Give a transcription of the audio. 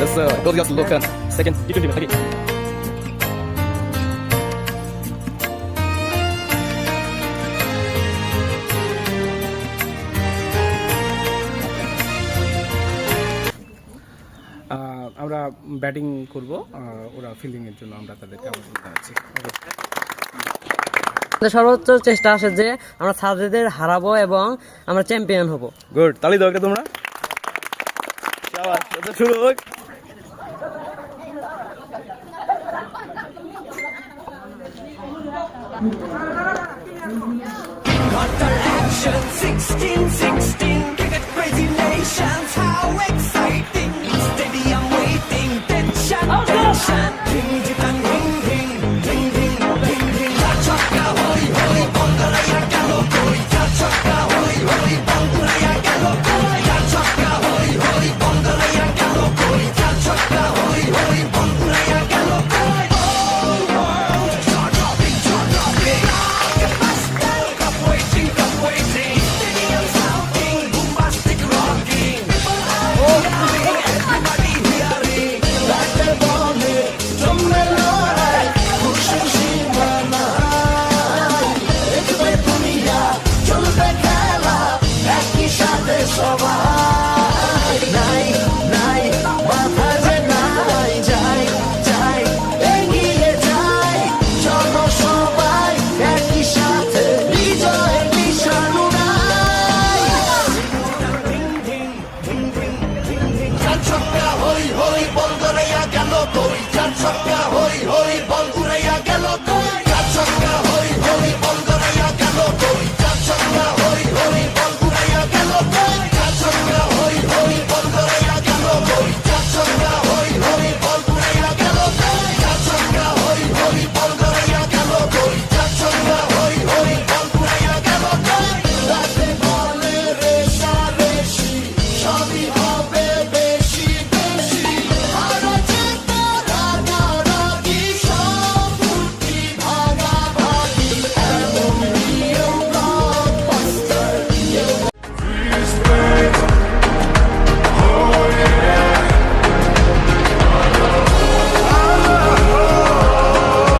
Let's uh, go to at second. T20 match lagi. আমরা batting করব ওরা fielding এর জন্য আমরা তাদেরকে আমন্ত্রণ জানাচ্ছি। আমাদের সর্বোচ্চ চেষ্টা আছে যে আমরা সাজেদের হারাবো এবং আমরা চ্যাম্পিয়ন হব। গুড তালি দাও তোমরা। শুরু হোক। What the action 16, 16, cricket crazy nations, how exciting! Stadium waiting, tension, oh, tension, Hoy, hoy, pondré a galopoy.